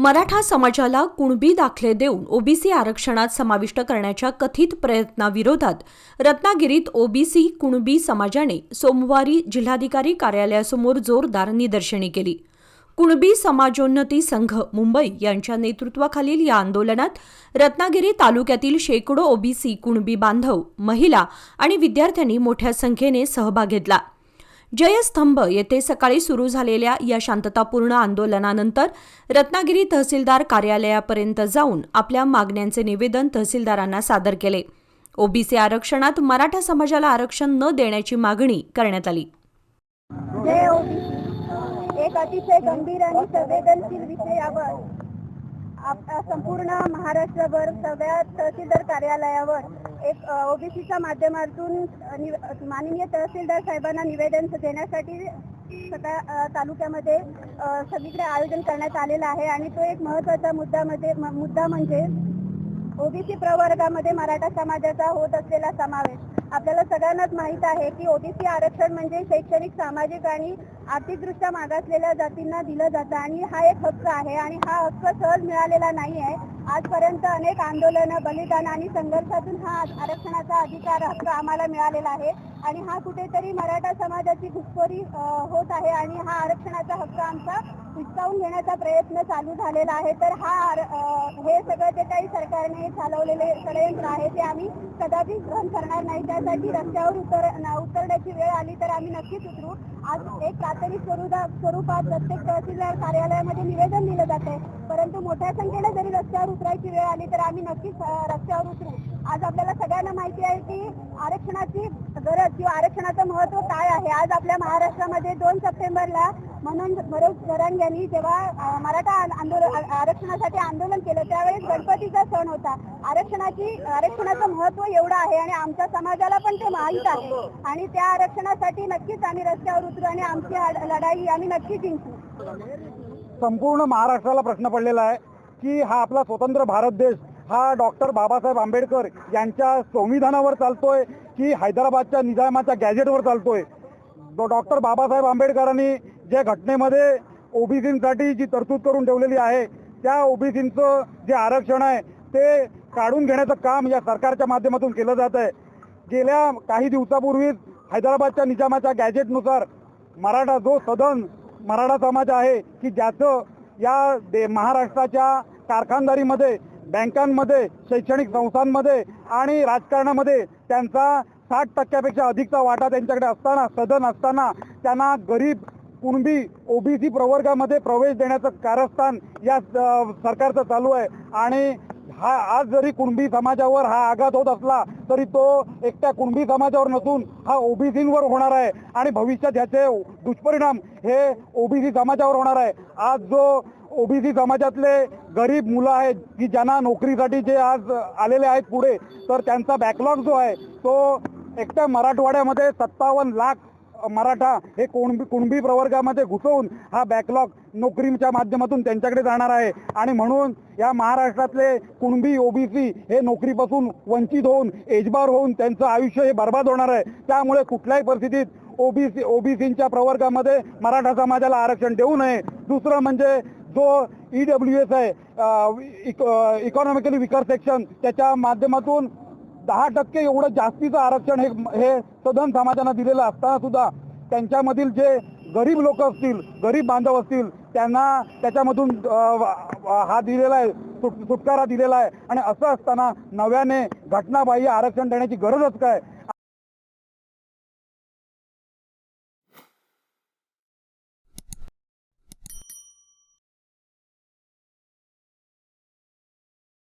मराठा समाजाला कुणबी दाखले देऊन ओबीसी आरक्षणात समाविष्ट करण्याच्या कथित प्रयत्नाविरोधात रत्नागिरीत ओबीसी कुणबी समाजाने सोमवारी जिल्हाधिकारी कार्यालयासमोर जोरदार निदर्शने केली. कुणबी समाजोन्नती संघ मुंबई यांच्या नेतृत्वाखालील या आंदोलनात रत्नागिरी तालुक्यातील शेकडो ओबीसी कुणबी बांधव महिला आणि विद्यार्थ्यांनी मोठ्या संख्येने सहभाग घेतला. जयस्तंभ येथे सकाळी सुरू झालेल्या या शांततापूर्ण आंदोलनानंतर रत्नागिरी तहसीलदार कार्यालयापर्यंत जाऊन आपल्या मागण्यांचे निवेदन तहसीलदारांना सादर केले. ओबीसी आरक्षणात मराठा समाजाला आरक्षण न देण्याची मागणी करण्यात आली. एक अतिशय गंभीर आणि संवेदनशील विषयावर संपूर्ण महाराष्ट्रभर सगळ्या तहसीलदार कार्यालयावर एक ओबीसीच्या माध्यमातून माननीय तहसीलदार साहेबांना निवेदन देण्यासाठी सगळ्या तालुक्यामध्ये सगळीकडे आयोजन करण्यात आलेलं आहे आणि तो एक महत्त्वाचा मुद्दा मध्ये मुद्दा म्हणजे ओबीसी प्रवर्गामध्ये मराठा समाजाचा होत असलेला समावेश. आपल्याला सगळ्यांनाच माहीत आहे की ओबीसी आरक्षण म्हणजे शैक्षणिक सामाजिक आणि आर्थिकदृष्ट्या मागासलेल्या जातींना दिलं जातं. आणि हा एक हक्क आहे आणि हा हक्क सहज मिळालेला नाही आहे. आजपर्यंत अनेक आंदोलनं बलिदान आणि संघर्षातून हा आरक्षणाचा अधिकार हक्क आम्हाला मिळालेला आहे. आणि हा कुठेतरी मराठा समाजाची घुसखोरी होत आहे आणि हा आरक्षणाचा हक्क आमचा हिसकावून घेण्याचा प्रयत्न चालू झालेला आहे. तर हा हे सगळं जे काही सरकारने चालवलेले षडयंत्र आहे ते आम्ही कदाचित ग्रहण करणार नाही. त्यासाठी रस्त्यावर उतर उतरण्याची वेळ आली तर आम्ही नक्कीच उतरू. आज एक प्राथमिक स्वरूपात प्रत्येक तहसीलदार कार्यालयामध्ये निवेदन दिलं जाते परंतु मोठ्या संख्येने जरी रस्त्यावर उतरायची वेळ आली तर आम्ही नक्कीच रस्त्यावर उतरू. आज आपल्याला सगळ्यांना माहिती आहे की आरक्षणाची गरज किंवा आरक्षणाचं महत्त्व काय आहे? आज आपल्या महाराष्ट्रामध्ये दोन सप्टेंबरला म्हणून मनोज यांनी जेव्हा मराठा आंदोलन आरक्षणासाठी आंदोलन केलं त्यावेळेस गणपतीचा सण होता. आरक्षणाची आरक्षणाचं महत्त्व एवढं आहे आणि आमच्या समाजाला पण ते माहीत आहे. आणि त्या आरक्षणासाठी नक्कीच आम्ही रस्त्यावर उतरू आणि आमची लढाई आम्ही नक्की जिंकू. संपूर्ण महाराष्ट्राला प्रश्न पडलेला आहे की हा आपला स्वतंत्र भारत देश हा डॉक्टर बाबासाहेब आंबेडकर यांच्या संविधानावर चालतोय की हैदराबादच्या निजामाच्या गॅजेटवर चालतोय? डॉक्टर बाबासाहेब आंबेडकरांनी ज्या घटनेमध्ये ओबीसींसाठी जी तरतूद करून ठेवलेली आहे त्या ओबीसींचं जे आरक्षण आहे ते काढून घेण्याचं काम या सरकारच्या माध्यमातून केलं जात आहे. गेल्या काही दिवसापूर्वीच हैदराबादच्या निजामाच्या गॅजेटनुसार मराठा जो सदन मराठा समाज आहे की ज्याचं या दे महाराष्ट्राच्या कारखानदारीमध्ये बँकांमध्ये शैक्षणिक संस्थांमध्ये आणि राजकारणामध्ये त्यांचा साठ टक्क्यापेक्षा अधिकचा वाटा त्यांच्याकडे असताना सदन असताना त्यांना गरीब कुणबी ओबीसी प्रवर्गामध्ये प्रवेश देण्याचं कारस्थान या सरकारचं चालू आहे. आणि हा आज जरी कुणबी समाजावर हा आघात होत असला तरी तो एकट्या कुणबी समाजावर नसून हा ओबीसींवर होणार आहे. आणि भविष्यात ह्याचे दुष्परिणाम हे ओबीसी समाजावर होणार आहे. आज जो ओबीसी समाजातले गरीब मुलं आहेत की ज्यांना नोकरीसाठी जे आज आलेले आहेत पुढे तर त्यांचा बॅकलॉग जो आहे तो एकट्या मराठवाड्यामध्ये सत्तावन्न लाख मराठा हे कुणबी कुणबी प्रवर्गामध्ये घुसवून हा बॅकलॉग नोकरीच्या माध्यमातून त्यांच्याकडे जाणार आहे. आणि म्हणून या महाराष्ट्रातले कुणबी ओबीसी हे नोकरीपासून वंचित होऊन एजबार होऊन त्यांचं आयुष्य हे बर्बाद होणार आहे. त्यामुळे कुठल्याही परिस्थितीत ओबीसी ओबीसीच्या प्रवर्गामध्ये मराठा समाजाला आरक्षण देऊ नये. दुसरं म्हणजे जो ई डब्ल्यू एस आहे इकॉनॉमिकली विकर सेक्शन त्याच्या माध्यमातून दहा टक्के एवढं जास्तीचं आरक्षण हे हे सदन समाजानं दिलेलं असताना सुद्धा त्यांच्यामधील जे गरीब लोक असतील गरीब बांधव असतील त्यांना त्याच्यामधून हा दिलेला आहे सुट सुटकारा दिलेला आहे. आणि असं असताना नव्याने घटनाबाह्य आरक्षण देण्याची गरजच काय?